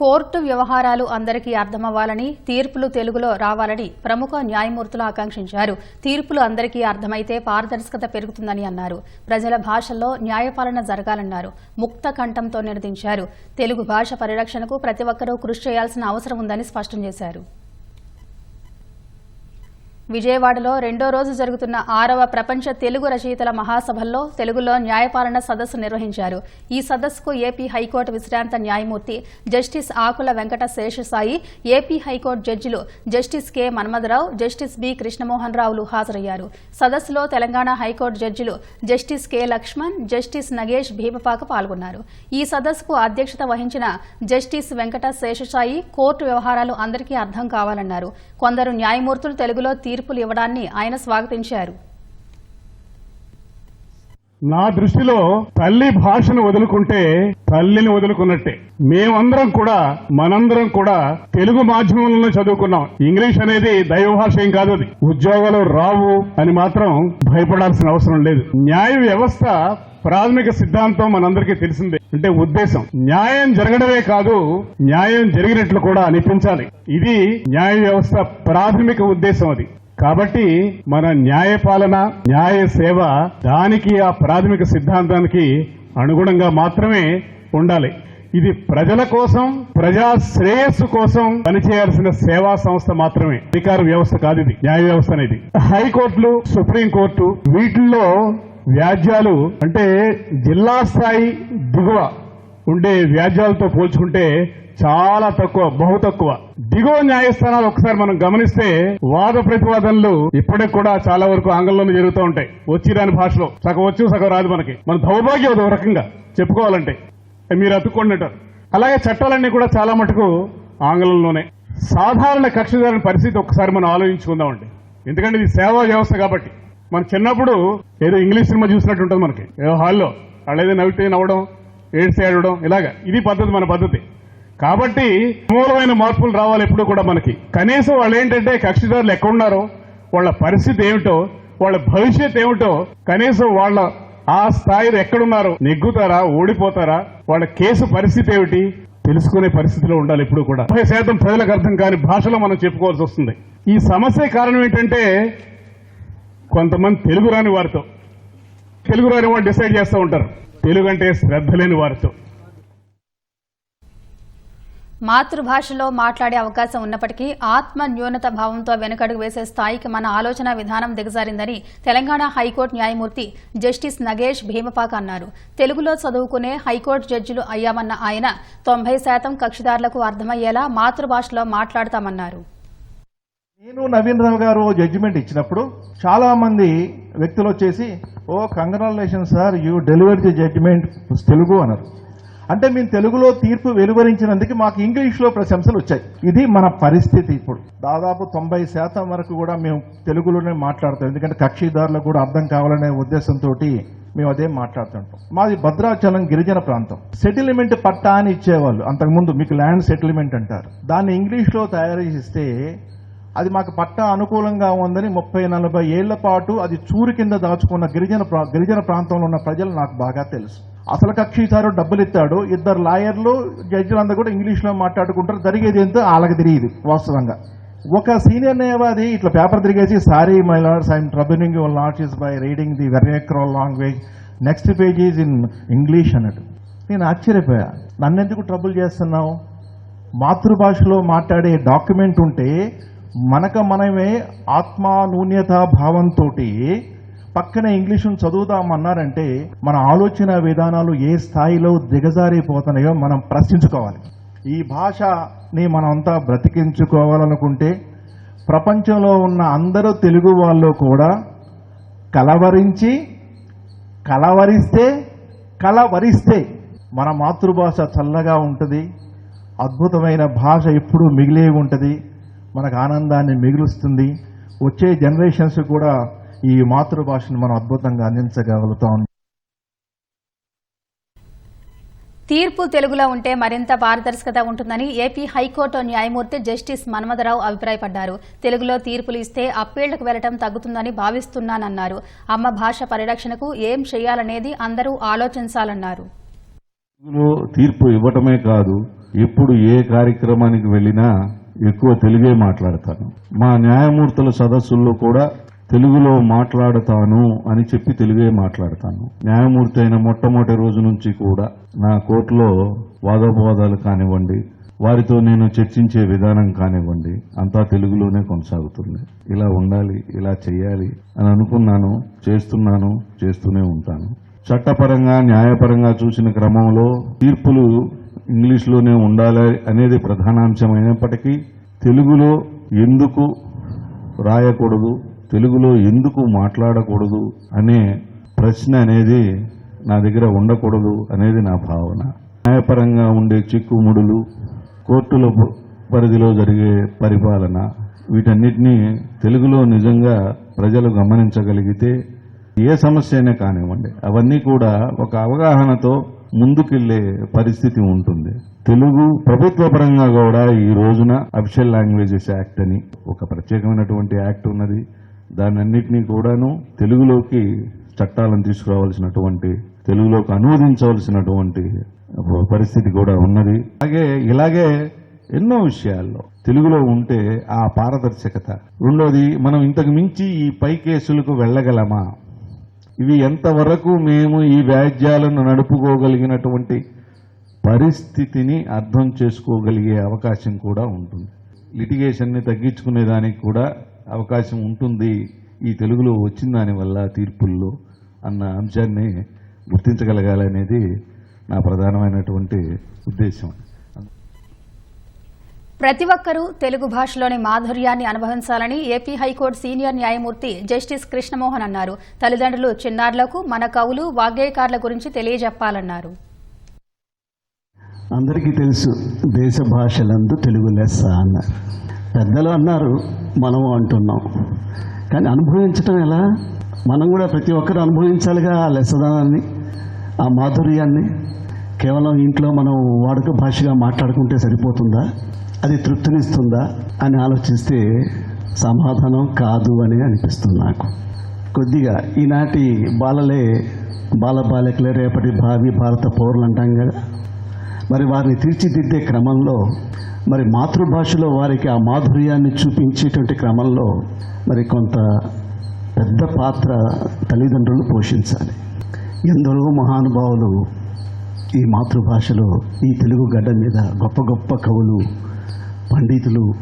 Court వ్యవహారాలు అందరికీ అర్థమవ్వాలని తీర్పులు తెలుగులో రావాలని ప్రముఖ న్యాయమూర్తులు ఆకాంక్షించారు. తీర్పులు అందరికీ అర్థమైతే పారదర్శకత పెరుగుతుందని అన్నారు. ప్రజల భాషల్లో న్యాయపాలన జరగాలన్నారు. ముక్త కంఠంతో నినదించారు తెలుగు భాష పరిరక్షణకు ప్రతి ఒక్కరూ కృషి చేయాల్సిన అవసరం ఉందని స్పష్టం చేశారు. విజయవాడలో రెండో రోజు జరుగుతున్న ఆరవ ప్రపంచ తెలుగు రచయితల మహాసభల్లో తెలుగులో న్యాయపాలన సదస్సు నిర్వహించారు. ఈ సదస్సుకు ఏపీ హైకోర్టు విశ్రాంత న్యాయమూర్తి justice Akula Venkata Seshasai AP high court జడ్జిలు justice K Manmatha Rao justice B Krishna Mohan రావులు హాజరయ్యారు. సదస్సులో తెలంగాణ హైకోర్టు జడ్జిలు justice K Laxman justice Nagesh Bheemapaka పాల్గొన్నారు. ఈ సదస్సుకు అధ్యక్షత వహించిన జస్టిస్ వెంకట శేషసాయి కోర్టు వ్యవహారాలు అందరికీ అర్థం కావాలన్నారు. కొందరు న్యాయమూర్తులు తెలుగులో తీర్పులు ఇవ్వడాన్ని ఆయన స్వాగతించారు. నా దృష్టిలో తల్లి భాషను వదులుకుంటే తల్లిని వదులుకున్నట్టే. మేమందరం కూడా మనందరం కూడా తెలుగు మాధ్యమంలో చదువుకున్నాం. ఇంగ్లీష్ అనేది దైవ భాష ఏం కాదు అది. ఉద్యోగాలు రావు అని మాత్రం భయపడాల్సిన అవసరం లేదు. న్యాయ వ్యవస్థ ప్రాథమిక సిద్ధాంతం మనందరికీ తెలిసిందే. అంటే ఉద్దేశం. న్యాయం జరగడమే కాదు న్యాయం జరిగినట్లు కూడా అనిపించాలి. ఇది న్యాయ వ్యవస్థ ప్రాథమిక ఉద్దేశం అది. కాబట్టి మన న్యాయపాలన న్యాయ సేవ దానికి ఆ ప్రాథమిక సిద్ధాంతానికి అనుగుణంగా మాత్రమే ఉండాలి. ఇది ప్రజల కోసం ప్రజా శ్రేయస్సు కోసం పనిచేయాల్సిన సేవా సంస్థ మాత్రమే. అధికార వ్యవస్థ కాదు ఇది న్యాయ వ్యవస్థ అనేది. హైకోర్టులు సుప్రీంకోర్టు వీటిల్లో వ్యాజ్యాలు అంటే జిల్లా స్థాయి దిగువ ఉండే వ్యాజ్యాలతో పోల్చుకుంటే చాలా తక్కువ బహు తక్కువ. దిగువ న్యాయస్థానాలు ఒకసారి మనం గమనిస్తే వాద ప్రతివాదనలు ఇప్పటికి కూడా చాలా వరకు ఆంగ్లంలోనే జరుగుతూ ఉంటాయి. వచ్చి రాని భాషలో. సగం వచ్చు సగం రాదు మనకి. మన దౌర్భాగ్యం అది ఒక రకంగా చెప్పుకోవాలంటే. మీరు అతుక్కుంటారు అలాగే చట్టాలన్నీ కూడా చాలా మటుకు ఆంగ్లంలోనే. సాధారణ కక్షిదారుని పరిస్థితి ఒకసారి మనం ఆలోచించుకుందామండి ఎందుకంటే ఇది సేవా వ్యవస్థ కాబట్టి. మన చిన్నప్పుడు ఏదో ఇంగ్లీష్ సినిమా చూసినట్టు ఉంటుంది మనకి. ఏదో హాల్లో. వాళ్ళు ఏదో నవ్వితే నవ్వడం ఏడ్స్ ఏడవడం ఇలాగా. ఇది పద్ధతి మన పద్ధతి. కాబట్టి మూలమైన మార్పులు రావాలి ఎప్పుడు కూడా మనకి. కనీసం వాళ్ళు ఏంటంటే కక్షిదారులు ఎక్కడున్నారో వాళ్ళ పరిస్థితి ఏమిటో వాళ్ళ భవిష్యత్ ఏమిటో కనీసం వాళ్ళ ఆ స్థాయిలో ఎక్కడున్నారో నెగ్గుతారా ఓడిపోతారా వాళ్ళ కేసు పరిస్థితి ఏమిటి తెలుసుకునే పరిస్థితిలో ఉండాలి ఎప్పుడు కూడా. ముప్పై శాతం ప్రజలకు అర్థం కాని భాషలో మనం చెప్పుకోవాల్సి వస్తుంది. ఈ సమస్య కారణం ఏంటంటే కొంతమంది తెలుగు రాని వారితో. తెలుగు రాని వారు డిసైడ్ చేస్తూ ఉంటారు. తెలుగు అంటే శ్రద్ధ లేని వారితో. మాతృభాషలో మాట్లాడే అవకాశం ఉన్నప్పటికీ ఆత్మ న్యూనత భావంతో వెనుకడుగు వేసే స్థాయికి మన ఆలోచన విధానం దిగజారిందని తెలంగాణ హైకోర్టు న్యాయమూర్తి జస్టిస్ నగేష్ భీమపాక అన్నారు. తెలుగులో చదువుకునే హైకోర్టు జడ్జిలు అయ్యామన్న ఆయన తొంభై శాతం కక్షిదారులకు అర్థమయ్యేలా మాతృభాషలో మాట్లాడతామన్నారు. నేను నవీన్ రావు గారు జడ్జిమెంట్ ఇచ్చినప్పుడు చాలా మంది వ్యక్తులు వచ్చేసి ఓ congratulation sir you deliver the judgment Telugu అన్నారు. అంటే మేము తెలుగులో తీర్పు వెలువరించినందుకు మాకు ఇంగ్లీష్లో ప్రశంసలు వచ్చాయి. ఇది మన పరిస్థితి ఇప్పుడు. దాదాపు తొంభై శాతం వరకు కూడా మేము తెలుగులోనే మాట్లాడతాం ఎందుకంటే కక్షిదారులకు కూడా అర్థం కావాలనే ఉద్దేశంతో మేము అదే మాట్లాడుతుంటాం. మాది భద్రాచలం గిరిజన ప్రాంతం. సెటిల్మెంట్ పట్టా అని ఇచ్చేవాళ్ళు. అంతకుముందు మీకు ల్యాండ్ సెటిల్మెంట్ అంటారు. దాన్ని ఇంగ్లీష్లో తయారు చేస్తే అది మాకు పట్టా అనుకూలంగా ఉందని ముప్పై నలభై ఏళ్ళ పాటు అది చూరు కింద దాచుకున్న గిరిజన ప్రా- గిరిజన ప్రాంతంలో ఉన్న ప్రజలు నాకు బాగా తెలుసు. అసలు కక్షిసారు డబ్బులు ఇస్తాడు. ఇద్దరు లాయర్లు జడ్జిలందరూ కూడా ఇంగ్లీష్లో మాట్లాడుకుంటారు. జరిగేది ఎంతో వాళ్ళకి తెలియదు వాస్తవంగా. ఒక సీనియర్ న్యాయవాది ఇట్లా పేపర్ తిరిగేసి sorry my lords I'm troubling your lords by reading the vernacular language next page is in English అన్నట్టు. నేను ఆశ్చర్యపోయా. నన్నెందుకు ట్రబుల్ చేస్తున్నావు? మాతృభాషలో మాట్లాడే డాక్యుమెంట్ ఉంటే మనక మనమే ఆత్మానూన్యత భావంతో పక్కనే ఇంగ్లీషును చదువుదామన్నారంటే మన ఆలోచన విధానాలు ఏ స్థాయిలో దిగజారిపోతున్నాయో మనం ప్రశ్నించుకోవాలి. ఈ భాషని మనమంతా బ్రతికించుకోవాలనుకుంటే ప్రపంచంలో ఉన్న అందరూ తెలుగు వాళ్ళు కూడా కలవరించి కలవరిస్తే కలవరిస్తే మన మాతృభాష చల్లగా ఉంటుంది అద్భుతమైన భాష ఎప్పుడూ మిగిలే ఉంటుంది మనకు ఆనందాన్ని మిగులుస్తుంది. వచ్చే జనరేషన్స్ కూడా ఈ మాతృభాషను మనం అద్భుతంగా అందించగలుగుతాం. తీర్పు తెలుగులో ఉంటే మరింత పారదర్శకత ఉంటుందని ఏపీ హైకోర్టు న్యాయమూర్తి జస్టిస్ మన్మథరావు అభిప్రాయపడ్డారు. తెలుగులో తీర్పులు ఇస్తే అప్పీళ్ళకు వెళ్ళటం తగ్గుతుందని భావిస్తున్నానన్నారు. అమ్మ భాష పరిరక్షణకు ఏం చేయాలనేది అందరూ ఆలోచించాలన్నారు. తీర్పు ఇవ్వటమే కాదు ఎప్పుడు ఏ కార్యక్రమానికి వెళ్ళినా ఎక్కువ తెలుగే మాట్లాడతాను. మా న్యాయమూర్తుల సదస్సుల్లో కూడా తెలుగులో మాట్లాడతాను అని చెప్పి తెలుగే మాట్లాడతాను. న్యాయమూర్తి అయిన మొట్టమొదటి రోజు నుంచి కూడా నా కోర్టులో వాదోపవాదాలు కానివ్వండి వారితో నేను చర్చించే విధానం కానివ్వండి అంతా తెలుగులోనే కొనసాగుతుంది. ఇలా ఉండాలి ఇలా చేయాలి అని అనుకున్నాను చేస్తున్నాను చేస్తూనే ఉంటాను. చట్టపరంగా న్యాయపరంగా చూసిన క్రమంలో తీర్పులు ఇంగ్లీష్లోనే ఉండాలి అనేది ప్రధానాంశమైనప్పటికీ తెలుగులో ఎందుకు రాయకూడదు తెలుగులో ఎందుకు మాట్లాడకూడదు అనే ప్రశ్న అనేది నా దగ్గర ఉండకూడదు అనేది నా భావన. న్యాయపరంగా ఉండే చిక్కుముడులు కోర్టుల ప- పరిధిలో జరిగే పరిపాలన వీటన్నిటినీ తెలుగులో నిజంగా ప్రజలు గమనించగలిగితే ఏ సమస్య అయినా కానివ్వండి అవన్నీ కూడా ఒక అవగాహనతో ముందుకెళ్ళే పరిస్థితి ఉంటుంది. తెలుగు ప్రభుత్వ పరంగా కూడా ఈ రోజున అఫిషియల్ లాంగ్వేజెస్ యాక్ట్ అని ఒక ప్రత్యేకమైనటువంటి యాక్ట్ ఉన్నది. దానన్నింటినీ కూడాను తెలుగులోకి చట్టాలను తీసుకురావాల్సినటువంటి తెలుగులోకి అనువదించవలసినటువంటి పరిస్థితి కూడా ఉన్నది. అలాగే ఇలాగే ఎన్నో విషయాల్లో తెలుగులో ఉంటే ఆ పారదర్శకత. రెండోది మనం ఇంతకు మించి ఈ పై కేసులకు వెళ్ళగలమా? ఇవి ఎంతవరకు మేము ఈ వ్యాజ్యాలను నడుపుకోగలిగినటువంటి పరిస్థితిని అర్థం చేసుకోగలిగే అవకాశం కూడా ఉంటుంది. లిటిగేషన్ని తగ్గించుకునే దానికి కూడా అవకాశం ఉంటుంది. ఈ తెలుగులో వచ్చిన దానివల్ల తీర్పుల్లో అన్న అంశాన్ని గుర్తించగలగాలనేది నా ప్రధానమైనటువంటి ఉద్దేశం. ప్రతి ఒక్కరూ తెలుగు భాషలోని మాధుర్యాన్ని అనుభవించాలని ఏపీ హైకోర్టు సీనియర్ న్యాయమూర్తి జస్టిస్ కృష్ణమోహన్ అన్నారు. తల్లిదండ్రులు చిన్నారులకు మన కవులు వాగ్గేయకారుల గురించి తెలియజెప్పాలన్నారు. అందరికీ తెలుసు దేశ భాషలందు తెలుగు లెస్స అన్నారు పెద్దలు అన్నారు మనము అంటున్నాం. కానీ అనుభవించటం ఎలా? మనం కూడా ప్రతి ఒక్కరు అనుభవించాలిగా ఆ లెసదనాన్ని ఆ మాధుర్యాన్ని. కేవలం ఇంట్లో మనం వాడుక భాషగా మాట్లాడుకుంటే సరిపోతుందా? అది తృప్తినిస్తుందా? అని ఆలోచిస్తే సమాధానం కాదు అని అనిపిస్తుంది నాకు. కొద్దిగా ఈనాటి బాలలే బాల బాలికలే రేపటి భావి భారత పౌరులు అంటాం కదా. మరి వారిని తీర్చిదిద్దే క్రమంలో మరి మాతృభాషలో వారికి ఆ మాధుర్యాన్ని చూపించేటువంటి క్రమంలో మరి కొంత పెద్ద పాత్ర తల్లిదండ్రులు పోషించాలి. ఎందరో మహానుభావులు ఈ మాతృభాషలో ఈ తెలుగు గడ్డ మీద గొప్ప గొప్ప కవులు పండితులు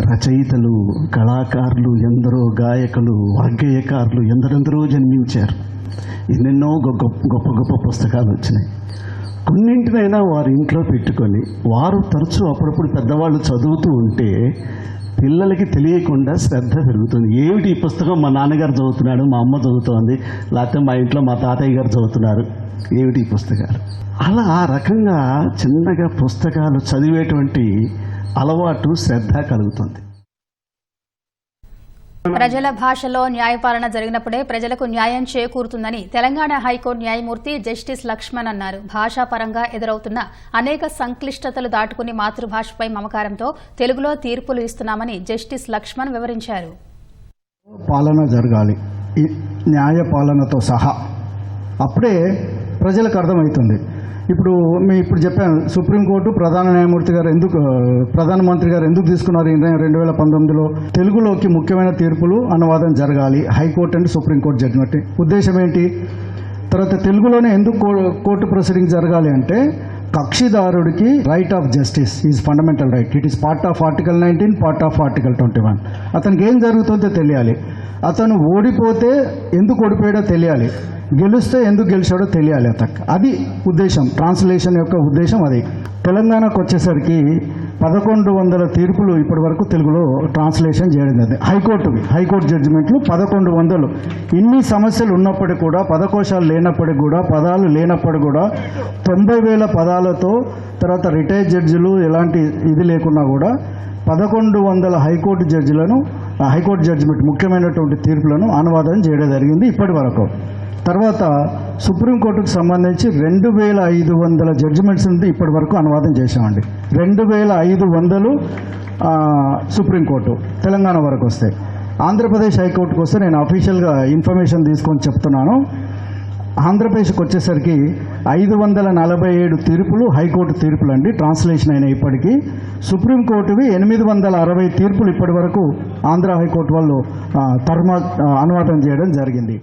రచయితలు కళాకారులు ఎందరో గాయకులు వాగ్గేయకారులు ఎందరెందరో జన్మించారు. ఎన్నెన్నో గొ- గొప్ప గొప్ప గొప్ప పుస్తకాలు వచ్చినాయి. కొన్నింటినైనా వారి ఇంట్లో పెట్టుకొని వారు తరచూ అప్పుడప్పుడు పెద్దవాళ్ళు చదువుతూ ఉంటే పిల్లలకి తెలియకుండా శ్రద్ధ పెరుగుతుంది. ఏమిటి ఈ పుస్తకం? మా నాన్నగారు చదువుతున్నాడు మా అమ్మ చదువుతోంది లేకపోతే మా ఇంట్లో మా తాతయ్య గారు చదువుతున్నారు. ఏమిటి ఈ పుస్తకాలు? అలా ఆ రకంగా చిన్నగా పుస్తకాలు చదివేటువంటి అలవాటు శ్రద్ధ కలుగుతుంది. ప్రజల భాషలో న్యాయపాలన జరిగినప్పుడే ప్రజలకు న్యాయం చేకూరుతుందని తెలంగాణ హైకోర్టు న్యాయమూర్తి జస్టిస్ లక్ష్మణ్ అన్నారు. భాషాపరంగా ఎదురవుతున్న అనేక సంక్లిష్టతలు దాటుకుని మాతృభాషపై మమకారంతో తెలుగులో తీర్పులు ఇస్తున్నామని జస్టిస్ లక్ష్మణ్ వివరించారు. పాలన జరగాలి. న్యాయ పాలనతో సహా. అప్పుడే ప్రజలకు అర్థమవుతుంది. ఇప్పుడు మీ ఇప్పుడు చెప్పాను సుప్రీంకోర్టు ప్రధాన న్యాయమూర్తి గారు ఎందుకు ప్రధానమంత్రి గారు ఎందుకు తీసుకున్నారు ఈ నిర్ణయం రెండు వేల పంతొమ్మిదిలో? తెలుగులోకి ముఖ్యమైన తీర్పులు అనువాదం జరగాలి. High court and supreme court judgment. ఉద్దేశం ఏంటి? తర్వాత తెలుగులోనే ఎందుకు కో- కోర్టు ప్రొసీడింగ్ జరగాలి అంటే కక్షిదారుడికి right of justice is fundamental right it is part of article nineteen part of article twenty one అతనికి ఏం జరుగుతుందో తెలియాలి. అతను ఓడిపోతే ఎందుకు ఓడిపోయాడో తెలియాలి. గెలిస్తే ఎందుకు గెలిచాడో తెలియాలి అతనికి అది ఉద్దేశం ట్రాన్స్లేషన్ యొక్క ఉద్దేశం అది. తెలంగాణకు వచ్చేసరికి పదకొండు వందల తీర్పులు ఇప్పటి వరకు తెలుగులో ట్రాన్స్లేషన్ చేయడం జరిగింది. హైకోర్టువి హైకోర్టు జడ్జిమెంట్లు పదకొండు వందలు. ఇన్ని సమస్యలు ఉన్నప్పటికీ కూడా పదకోశాలు లేనప్పటికీ కూడా పదాలు లేనప్పటికి కూడా తొంభై వేల పదాలతో తర్వాత రిటైర్డ్ జడ్జిలు ఎలాంటి ఇది లేకున్నా కూడా పదకొండు వందల హైకోర్టు జడ్జిలను హైకోర్టు జడ్జిమెంట్ ముఖ్యమైనటువంటి తీర్పులను అనువాదం చేయడం జరిగింది ఇప్పటి వరకు. తర్వాత సుప్రీంకోర్టుకు సంబంధించి రెండు వేల ఐదు వందల జడ్జిమెంట్స్ ఇప్పటి వరకు అనువాదం చేశామండి. రెండు వేల ఐదు వందలు సుప్రీంకోర్టు తెలంగాణ వరకు వస్తాయి ఆంధ్రప్రదేశ్ హైకోర్టుకు వస్తే నేను అఫీషియల్గా ఇన్ఫర్మేషన్ తీసుకొని చెప్తున్నాను. ఆంధ్రప్రదేశ్కి వచ్చేసరికి ఐదు వందల నలభై ఏడు తీర్పులు హైకోర్టు తీర్పులు అండి ట్రాన్స్లేషన్ అయిన ఇప్పటికీ. సుప్రీంకోర్టువి ఎనిమిది వందల అరవై తీర్పులు ఇప్పటి వరకు ఆంధ్ర హైకోర్టు వాళ్ళు ఆ, తర్మా అనువాదం చేయడం జరిగింది.